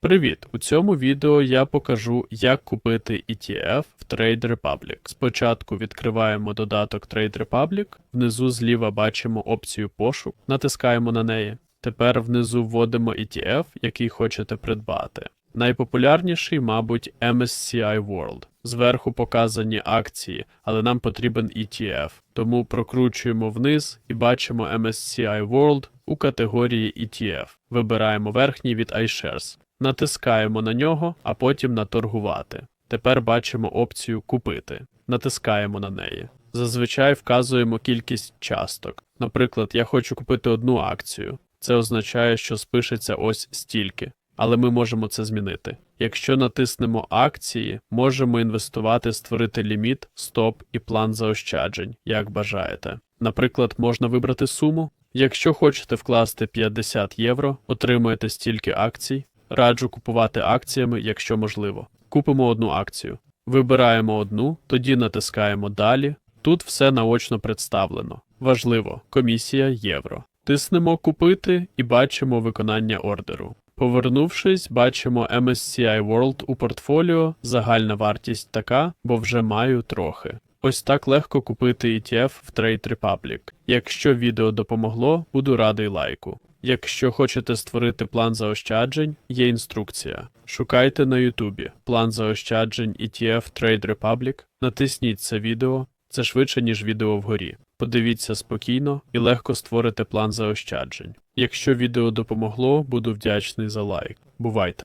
Привіт! У цьому відео я покажу, як купити ETF в Trade Republic. Спочатку відкриваємо додаток Trade Republic, внизу зліва бачимо опцію пошук, натискаємо на неї. Тепер внизу вводимо ETF, який хочете придбати. Найпопулярніший, мабуть, MSCI World. Зверху показані акції, але нам потрібен ETF. Тому прокручуємо вниз і бачимо MSCI World у категорії ETF. Вибираємо верхній від iShares. Натискаємо на нього, а потім на торгувати. Тепер бачимо опцію Купити. Натискаємо на неї. Зазвичай вказуємо кількість часток. Наприклад, я хочу купити одну акцію. Це означає, що спишеться ось стільки. Але ми можемо це змінити. Якщо натиснемо акції, можемо інвестувати, створити ліміт, стоп і план заощаджень, як бажаєте. Наприклад, можна вибрати суму. Якщо хочете вкласти 50 євро, отримуєте стільки акцій. Раджу купувати акціями, якщо можливо. Купимо одну акцію. Вибираємо одну, тоді натискаємо Далі. Тут все наочно представлено. Важливо, комісія євро. Тиснемо Купити і бачимо виконання ордеру. Повернувшись, бачимо MSCI World у портфоліо, загальна вартість така, бо вже маю трохи. Ось так легко купити ETF в Trade Republic. Якщо відео допомогло, буду радий лайку. Якщо хочете створити план заощаджень, є інструкція. Шукайте на Ютубі план заощаджень ETF Trade Republic, натисніть це відео, це швидше, ніж відео вгорі. Подивіться спокійно і легко створите план заощаджень. Якщо відео допомогло, буду вдячний за лайк. Бувайте!